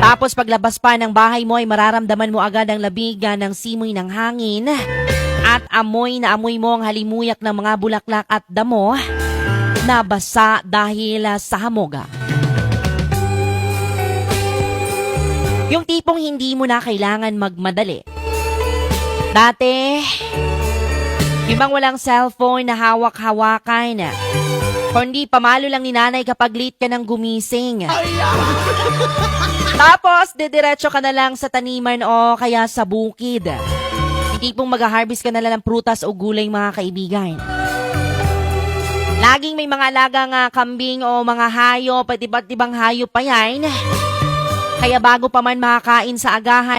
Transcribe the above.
Tapos paglabas pa ng bahay mo ay mararamdaman mo agad ang labigan ng simoy ng hangin at amoy na amoy mo ang halimuyak ng mga bulaklak at damo na basa dahil ah, sa hamoga. Yung tipong hindi mo na kailangan magmadali. Dati, yung bang walang cellphone na hawak-hawakan. Kundi pamalo lang ni nanay kapag late ka ng gumising. Tapos, didiretso ka na lang sa taniman o kaya sa bukid. Hindi pong mag-harvest ka na lang ng prutas o gulay mga kaibigan. Laging may mga alagang ah, kambing o mga hayo, pati ba't ibang hayo pa yan. Kaya bago pa man makakain sa agahan,